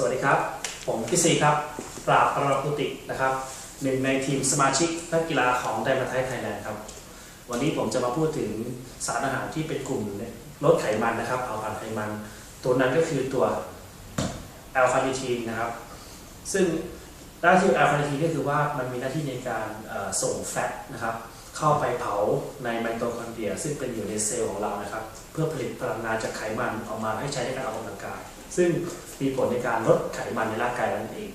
สวัสดีครับ ผมพี่ซีครับ ปราบประรับพุตินะครับ หนึ่งในทีมสมาชิกนักกีฬาของไดมาไทยไทยแลนด์ครับ วันนี้ผมจะมาพูดถึงสารอาหารที่เป็นกลุ่มลดไขมันนะครับเผาผลาญไขมัน ตัวนั้นก็คือตัวแอลคาลิทีนนะครับ ซึ่งหน้าที่แอลคาลิทีนก็คือว่ามันมีหน้าที่ในการส่งแฟตนะครับ เข้าไปเผาในไมโตคอนเดรีย ซึ่งเป็นอยู่ในเซลล์ของเรานะครับ เพื่อผลิตพลังงานจากไขมันออกมาให้ใช้ในการออกกำลังกาย ซึ่งมีผลในการลดไขมันในร่างกายนั่นเอง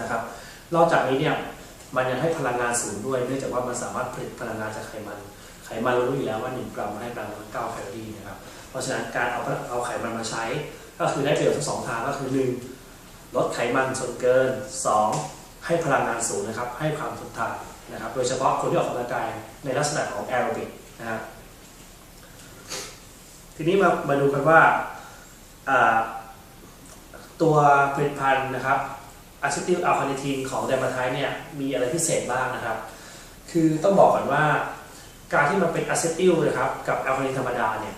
นะครับ นอกจากนี้เนี่ยมันยังให้พลังงานสูงด้วยเนื่องจากว่ามันสามารถผลิตพลังงานจากไขมัน ไขมันเรารู้อยู่แล้วว่า 1 กรัมให้พลังงาน9แคลอรี่นะครับ เพราะฉะนั้นการเอาเอาไขมันมาใช้ ก็คือได้ประโยชน์ทั้งสองทางก็คือ 1. ลดไขมันส่วนเกิน 2. ให้พลังงานสูงนะครับ ให้ความทนทานนะครับ โดยเฉพาะคนที่ออกกำลังกายในลักษณะของแอโรบิกนะฮะทีนี้มามาดูกันว่า ตัวผลิตภัณฑ์นะครับอะซิติลอัลคาเนทีนของไดมาไทเนี่ยมีอะไรพิเศษบ้างนะครับ คือต้องบอกก่อนว่าการที่มันเป็นอะซิติลนะครับกับแอลคาเนทีนธรรมดาเนี่ย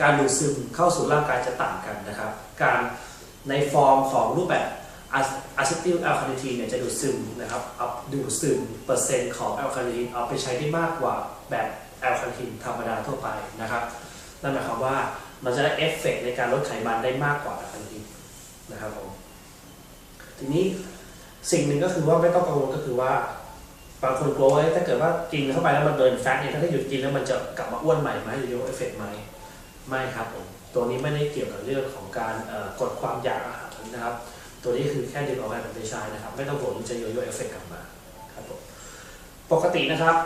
การดูดซึมเข้าสู่ร่างกายจะต่างกันนะครับ การในฟอร์มของรูปแบบอะซิติลอัลคาเนทีนเนี่ยจะดูดซึมนะครับเอาดูดซึมเปอร์เซ็นต์ของแอลคาเนทีนเอาไปใช้ได้มากกว่าแบบแอลคาเนทีนธรรมดาทั่วไปนะครับนั่นหมายความว่า มันจะได้เอฟเฟกในการลดไขมันได้มากกว่าแอลคาเนทีนนะครับผมทีนี้สิ่งหนึ่งก็คือว่าไม่ต้องกังวลก็คือว่าบางคนกลัวว่าถ้าเกิดว่ากินเข้าไปแล้วมันเบิร์นแฟตเนี่ยถ้าได้หยุดกินแล้วมันจะกลับมาอ้วนใหม่ไหมหรือโยเอฟเฟกต์ไหมไม่ครับผมตัวนี้ไม่ได้เกี่ยวกับเรื่องของการกดความอยากอาหารนะครับ ตัวนี้คือแค่ดึงออกมาเป็นไปใช้นะครับ ไม่ต้องห่วงมันจะโยโย่เอฟเฟกต์กลับมาครับผมปกตินะครับ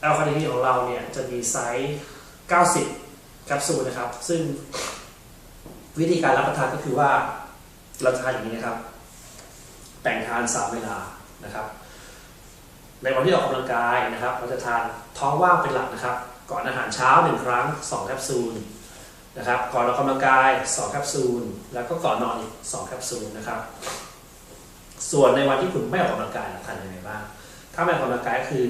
แอลคาลินีของเราเนี่ยจะมีไซส์ 90 แคปซูลนะครับ ซึ่งวิธีการรับประทานก็คือว่าเราจะทานอย่างนี้นะครับแบ่งทาน3เวลานะครับ ในวันที่ออกกำลังกายนะครับ เราจะทานท้องว่างเป็นหลักนะครับ ก่อนอาหารเช้า1ครั้ง2แคปซูลนะครับ ก่อนออกกำลังกาย2แคปซูล แล้วก็ก่อนนอนอีก2แคปซูลนะครับ ส่วนในวันที่คุณไม่ออกกำลังกายทานยังไงบ้าง ถ้าไม่ออกกำลังกายก็คือ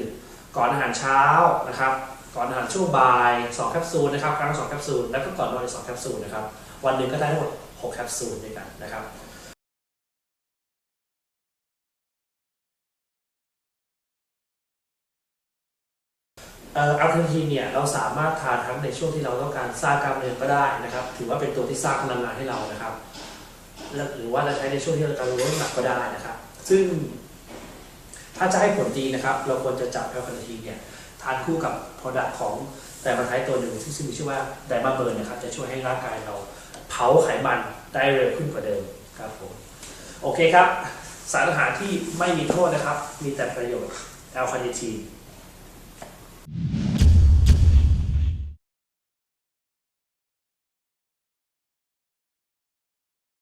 ก่อนอาหารเช้านะครับ ก่อนอาหารช่วงบ่าย2แคปซูลนะครับครั้งละ2แคปซูลแล้วก็ก่อนนอนอีก2แคปซูลนะครับวันหนึ่งก็ได้ทั้งหมด6แคปซูลด้วยกันนะครับเอ่ออัลคาลิทีนเนี่ยเราสามารถทานทั้งในช่วงที่เราต้องการสร้างกล้ามเนื้อก็ได้นะครับ ถือว่าเป็นตัวที่สร้างพลังงานให้เรานะครับ หรือว่าเราใช้ในช่วงที่เราการลดน้ำหนักก็ได้นะครับ ซึ่งถ้าจะให้ผลดีนะครับ เราควรจะจับแอลคาลิทีนเนี่ย ทานคู่กับผลักของแต่มาไทยตัวหนึ่งซึ่งมีชื่อว่าไดมาเบิร์นนะครับจะช่วยให้ร่างกายเราเผาไขมันได้เร็วขึ้นกว่าเดิมครับผมโอเคครับ สารอาหารที่ไม่มีโทษนะครับ มีแต่ประโยชน์แอลคาลิทีน